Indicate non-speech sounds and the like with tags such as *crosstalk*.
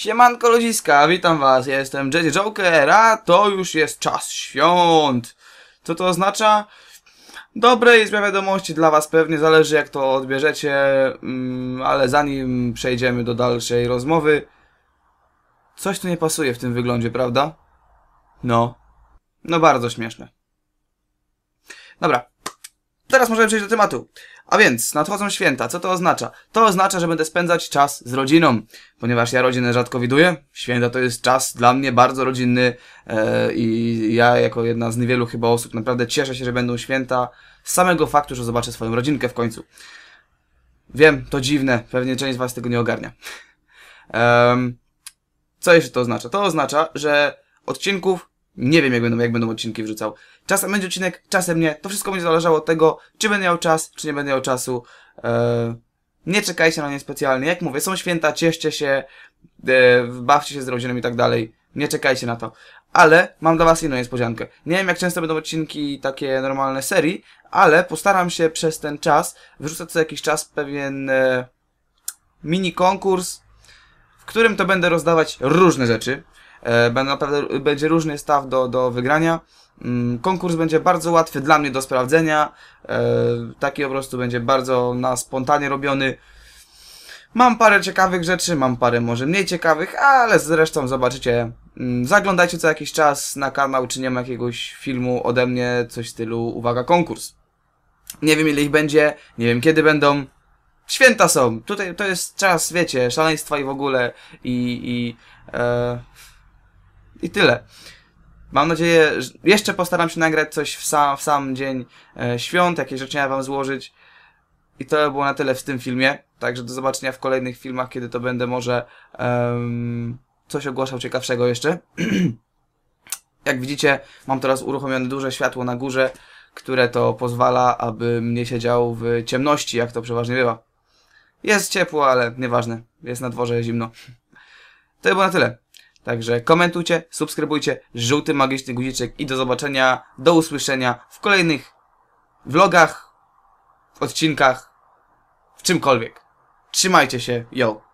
Siemanko ludziska, witam was, ja jestem Jazzy Joker, a to już jest czas świąt. Co to oznacza? Dobre i złe wiadomości dla was pewnie, zależy jak to odbierzecie, mm, ale zanim przejdziemy do dalszej rozmowy, coś tu nie pasuje w tym wyglądzie, prawda? No, no bardzo śmieszne. Dobra, teraz możemy przejść do tematu. A więc, nadchodzą święta. Co to oznacza? To oznacza, że będę spędzać czas z rodziną. Ponieważ ja rodzinę rzadko widuję. Święta to jest czas dla mnie bardzo rodzinny e, i ja jako jedna z niewielu chyba osób naprawdę cieszę się, że będą święta z samego faktu, że zobaczę swoją rodzinkę w końcu. Wiem, to dziwne. Pewnie część z was tego nie ogarnia. Co jeszcze to oznacza? To oznacza, że odcinków nie wiem, jak będą, jak będą odcinki wrzucał. Czasem będzie odcinek, czasem nie. To wszystko będzie zależało od tego, czy będę miał czas, czy nie będę miał czasu. Eee, nie czekajcie na nie specjalnie. Jak mówię, są święta, cieszcie się, e, bawcie się z rodziną i tak dalej. Nie czekajcie na to. Ale mam dla was inną niespodziankę. Nie wiem, jak często będą odcinki takie normalne serii, ale postaram się przez ten czas wyrzucać co jakiś czas pewien e, mini konkurs, w którym to będę rozdawać różne rzeczy. E, Będę naprawdę, będzie różny staw do, do wygrania. Mm, Konkurs będzie bardzo łatwy dla mnie do sprawdzenia. E, Taki po prostu będzie bardzo na spontanie robiony. Mam parę ciekawych rzeczy, mam parę może mniej ciekawych, ale zresztą zobaczycie. Mm, Zaglądajcie co jakiś czas na kanał, czy nie ma jakiegoś filmu ode mnie, coś w stylu uwaga konkurs. Nie wiem ile ich będzie, nie wiem kiedy będą. Święta są. Tutaj to jest czas, wiecie, szaleństwa i w ogóle i, i e, i tyle. Mam nadzieję, że jeszcze postaram się nagrać coś w sam, w sam dzień e, świąt, jakieś życzenia wam złożyć. I to by było na tyle w tym filmie. Także do zobaczenia w kolejnych filmach, kiedy to będę może em, coś ogłaszał ciekawszego jeszcze. *clears throat* Jak widzicie, mam teraz uruchomione duże światło na górze, które to pozwala, abym nie siedział w ciemności, jak to przeważnie bywa. Jest ciepło, ale nieważne. Jest na dworze zimno. To by było na tyle. Także komentujcie, subskrybujcie, żółty magiczny guziczek i do zobaczenia, do usłyszenia w kolejnych vlogach, odcinkach, w czymkolwiek. Trzymajcie się, yo!